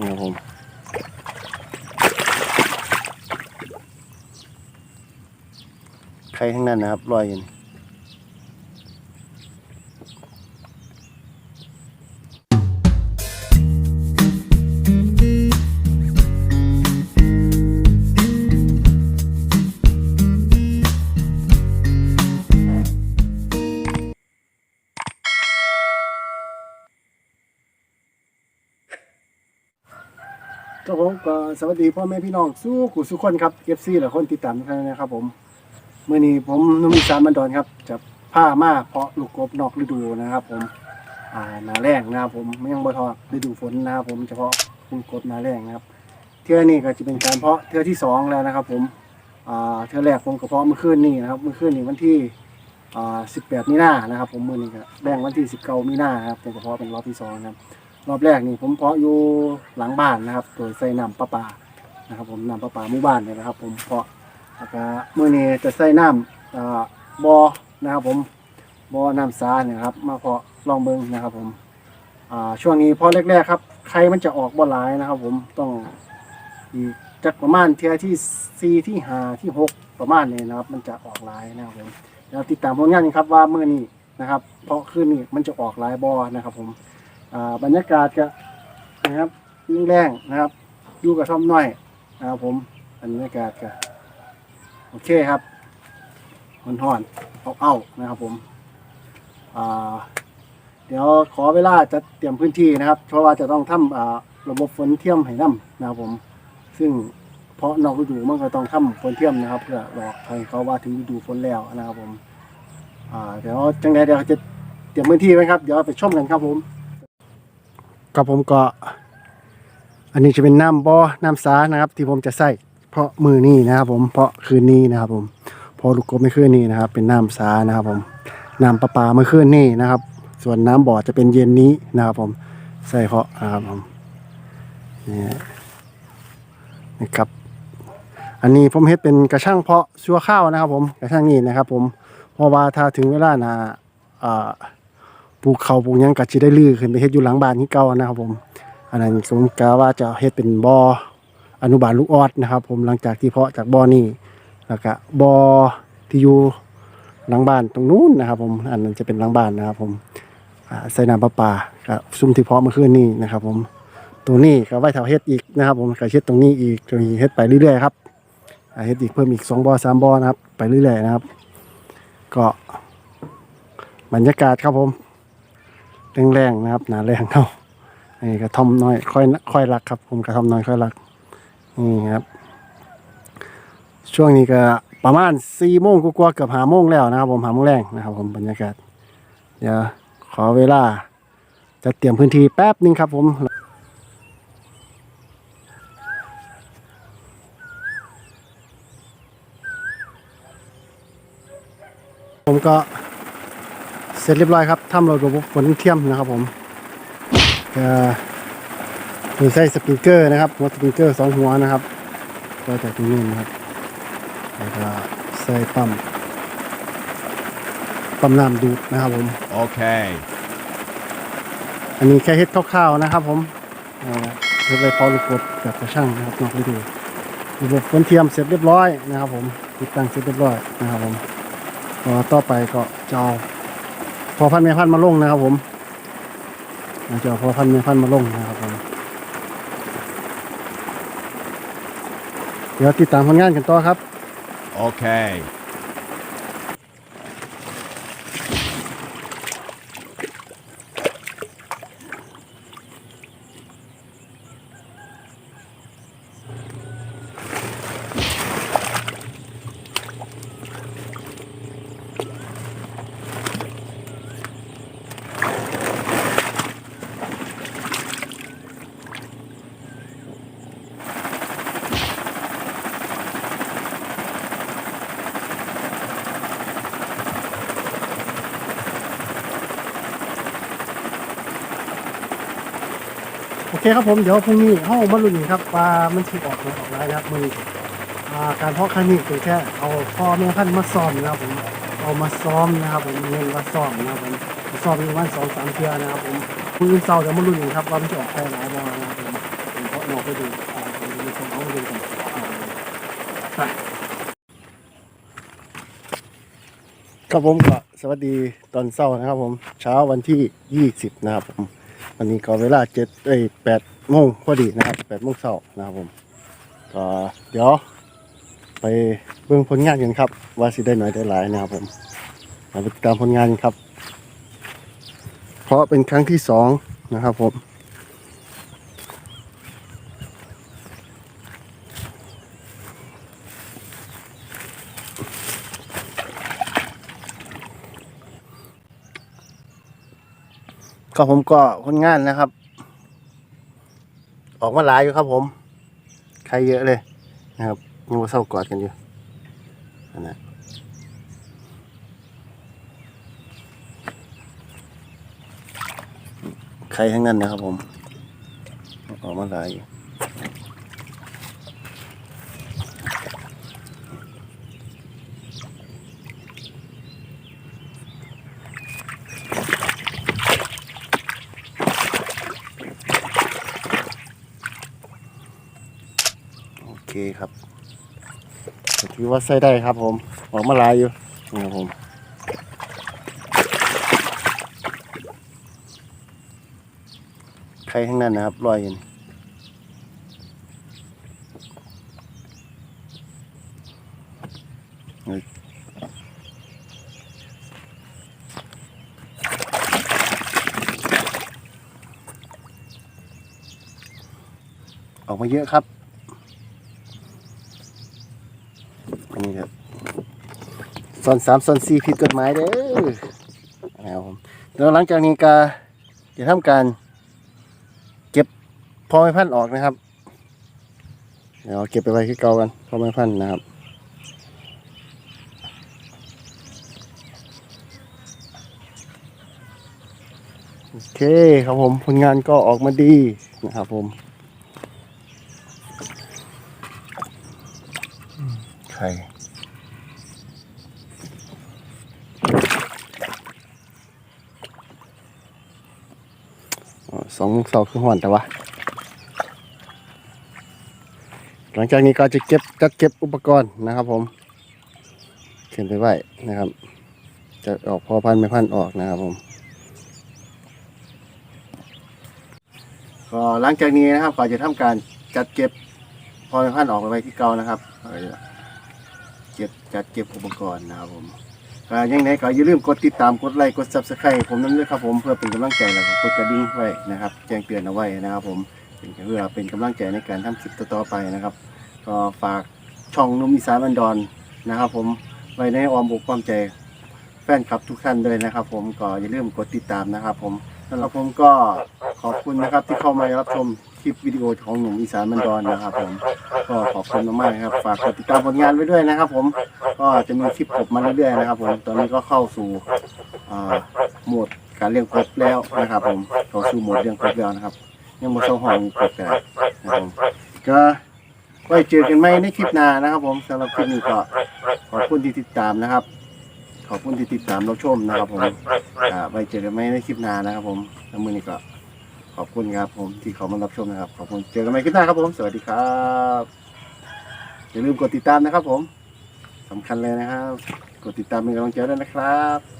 นี่ครับผมใครทั้งนั้นนะครับลอยอยู่นี่ ก็สวัสดีพ่อแม่พี่น้องสู้กูสุกคนครับ FC และคนติดตามทุกท่านนะครับผมเมื่อนี้ผมนุ่มอีสานบันดอนครับจะผ้ามาเพาะลูกกบนอกฤดูนะครับ ผมอ่านาแรงนะครับผมไม่ยังบ่ทอฤดูฝนนะครับผมเฉพาะลูกกบนาแรงนะครับ เทื่อนี้ก็จะเป็นการเพาะเทื่อที่สองแล้วนะครับ ผมอ่าเทื่อแรกผมก็เพาะเมื่อคืนนี้นะครับเมื่อคืนนี้วันที่อ่า18มีนานะครับ ผมมื้อนี้ก็แบ่งวันที่19มีนาครับผมก็เพาะเป็นรอบที่สองนะครับ รอบแรกนี่ผมเพาะอยู่หลังบ้านนะครับโดยใส่น้ำประปานะครับ ผมน้ำประปาหมู่บ้านเนี่ยนะครับ ผมเพาะแล้วก็มื้อนี้จะใส่น้ำอ่าบ่อนะครับ ผมบ่อน้ำสาเนี่ยครับ มาเพาะลองเบิ่งนะครับ ผมอ่าช่วงนี้เพาะแรกๆครับไข่มันจะออกบ่หลายนะครับ ผมต้องอีกจักประมาณเทียที่สี่ที่ห้าที่หกประมาณนี้นะครับ มันจะออกหลายนะครับผมแล้วติดตามผลงานกันครับว่าเมื้อนี้นะครับ เพาะขึ้นนี่มันจะออกหลายบ่อนะครับ ผม อ่าบรรยากาศก็นะครับยิ่งแรงนะครับอยู่กับท่อมน้อยนะครับผมบรรยากาศก็โอเคครับห่อนห่อนเอาเอานะครับผมอ่าเดี๋ยวขอเวลาจะเตรียมพื้นที่นะครับ เพราะว่าจะต้องทำอ่าระบบฝนเทียมให้น้ำนะครับผม ซึ่งเพราะนอกฤดูมันก็ต้องทำฝนเทียมนะครับ เพื่อบอกให้เขาว่าถึงฤดูฝนแล้วนะครับผมอ่าเดี๋ยวจังใดเดี๋ยวจะเตรียมพื้นที่ไว้ครับ เดี๋ยวไปชมกันครับผม กับผมก็ อันนี้จะเป็นน้ำบ่อน้ำสานะครับ ที่ผมจะใส่เพราะมือนี้นะครับ ผมเพราะคืนนี้นะครับ ผมพอลูกกบไม่คืนนี้นะครับ เป็นน้ำสานะครับ ผมน้ำประปาเมื่อคืนนี้นะครับ ส่วนน้ำบ่อจะเป็นเย็นนี้นะครับ ผมใส่เพาะนะครับผมนี่นะครับ อันนี้ผมเฮ็ดเป็นกระช่างเพาะชั่วข้าวนะครับ ผมกระช่างนี้นะครับ ผมเพราะว่าถ้าถึงเวลานาอ่า ปลูกเขาปลูกหยังก็สิได้ลื้อขึ้นไปเฮ็ดอยู่หลังบ้านที่เก่านะครับผม อันนั้นผมกะว่าจะเฮ็ดเป็นบ่ออนุบาลลูกออดนะครับ ผมหลังจากที่เพาะจากบ่อนี้แล้วก็บ่อที่อยู่หลังบ้านตรงนู้นนะครับ ผมอันนั้นจะเป็นหลังบ้านนะครับ ผมอ่าใส่น้ำประปาก็ซุ่มที่เพาะเมื่อคืนนี้นะครับ ผมตัวนี้ก็ไว้แถวเฮ็ดอีกนะครับ ผมก็เฮ็ดตรงนี้อีกตรงนี้เฮ็ดไปเรื่อยๆครับอ่าเฮ็ดอีกเพิ่มอีกสองบ่อสามบ่อนะครับ ไปเรื่อยๆนะครับ ก็บรรยากาศครับผม แรงๆนะครับ หนาแรงเท่านี่กระท่อมน้อยค่อยค่อยรักครับ ผมกระท่อมน้อยค่อยรักนี่ครับ ช่วงนี้ก็ประมาณสี่โมงกว่าเกือบหาโมงแล้วนะครับ ผมหาโมงแรงนะครับ ผมบรรยากาศเดี๋ยวขอเวลา จะเตรียมพื้นที่แป๊บนึงครับ ผมผมก็ ร็จเรียบร้อยครับทำระบบฝนเทียมนะครับผมก็มีใส่สปริงเกอร์นะครับหัวสปริงเกอร์สองหัวนะครับก็จากตรงนู้นนะครับแล้วก็ใส่ปั๊มปั๊มน้ำดูดนะครับผม Okay. อันนี้แค่เฮ็ดคร่าวๆนะครับ ผมเอ่อเฮ็ดไปพอลูกกดแบบกระช่างนะครับนอกฤดูระบบฝนเทียมเสร็จเรียบร้อยนะครับ ผมติดตั้งเสร็จเรียบร้อยนะครับ ผมก็ต่อไปก็จะเอา พอพันแม่พันมาลงนะครับ ผมเราจะเอาพอพันแม่พันมาลงนะครับผมเดี๋ยวติดตามผลงานกันต่อครับ Okay. คครับผมเดี๋ยวพรุ่งนี้ห้องมาลุ้นครับว่ามันสิออกหรืออกไรนะครับมือการเพาะครั้งนี้เป็นแค่เอาพ่อแม่พันธุ์มาซ้อมนะครับผมเอามาซ้อมนะครับผมเน้นว่าซ้อมนะครับผมซ้อมอยู่ประมาณสองสามเทื่อนะครับผมคุณอื่นเศร้าเดี๋ยวมาลุ้นครับว่ามันจะออกไปหลายบ่นะครับผมผมเพไปดูอ่าไปดูชมเขามาดูกันไปครับผมก็สวัสดีตอนเช้านะครับผมเช้าวันที่ 20 นะครับผม วันนี้ก็เวลาเจ็ดเอ้ยแปดโมงพอดีนะครับแปดโมงเช้านะครับผมก็เดี๋ยวไปเบิ่งผลงานกันครับ ว่าสิได้หน่อยได้หลายนะครับผมมาติดตามผลงานกันครับ เพราะเป็นครั้งที่สองนะครับผม ก็ผมก็คนงานนะครับ ออกมาหลายอยู่ครับ ผม ใครเยอะเลยนะครับยังว่าเศร้ากอดกันอยู่นนะใครทั้งนั้นนะครับผม ออกมาหลายอยู่ ครับถือว่าใส่ได้ครับ ผม ออกมาลายอยู่นะครับผมใครทั้งนั้นนะครับรอยอยู่นี่ออกมาเยอะครับ อันนี้ครับซ อนสามซอนสี่ผิดกฎหมายเด้อนะครับผมแล้วหลังจากนี้ก็จะทำการ เก็บพอไม่พันออกนะครับ เดี๋ยวเก็บไปไว้ที่เก่ากันพอไม่พันนะครับโอเคครับผมผลงานก็ออกมาดีนะครับผมอืมไข่ สองโมงเสาคือห่อนแต่ว่า หลังจากนี้ก็จะเก็บจัดเก็บอุปกรณ์นะครับ ผมเขียนไปไว้นะครับ จะออกพอพันไม่พันออกนะครับผมก็หลังจากนี้นะครับก็จะทำการจัดเก็บพอไม่พันออกไปไว้ที่เก่านะครับเก็บจัดเก็บอุปกรณ์นะครับผม ก็ยังไงก็อย่าลืมกดติดตามกดไลค์กดซับสไครต์ผมนั่นด้วยครับผมเพื่อเป็นกำลังใจแล้วก็กดกระดิ่งไว้นะครับ แจ้งเตือนเอาไว้นะครับ ผมเป็นเพื่อเป็นกำลังใจในการทำคลิปต่อๆไปนะครับ ก็ฝากช่องนุ่มอีสานบันดอนนะครับ ผมไว้ในอ้อมอกความใจแฟนคลับทุกท่านเลยนะครับ ผมก็อย่าลืมกดติดตามนะครับ ผม สำหรับผมก็ขอบคุณนะครับที่เข้ามารับชมคลิปวิดีโอของหนุ่มอีสานบันดอนนะครับ ผมก็ขอบคุณมากๆครับ ฝากกดติดตามผลงานไว้ด้วยนะครับ ผมก็จะมีคลิปผมมาเรื่อยๆนะครับ ผมตอนนี้ก็เข้าสู่อ่าโหมดการเลี้ยงกบแล้วนะครับ ผมเข้าสู่โหมดเลี้ยงกบแล้วนะครับ ยังมาเข้าห้องกบกันนะครับผมก็ไว้เจอกันไหมในคลิปหน้านะครับ ผมสำหรับคลิปนี้ก็ขอบคุณที่ติดตามนะครับ ขอบคุณที่ติดตามรับชมนะครับผมอ่าไว้เจอกันไหมในคลิปหน้านะครับผมแล้วมือนี้ก็ขอบคุณครับผมที่เขามารับชมนะครับ ขอบคุณเจอกันไหมคลิปหน้าครับผม สวัสดีครับอย่าลืมกดติดตามนะครับผมสำคัญเลยนะครับ กดติดตามเป็นกำลังใจด้วยนะครับ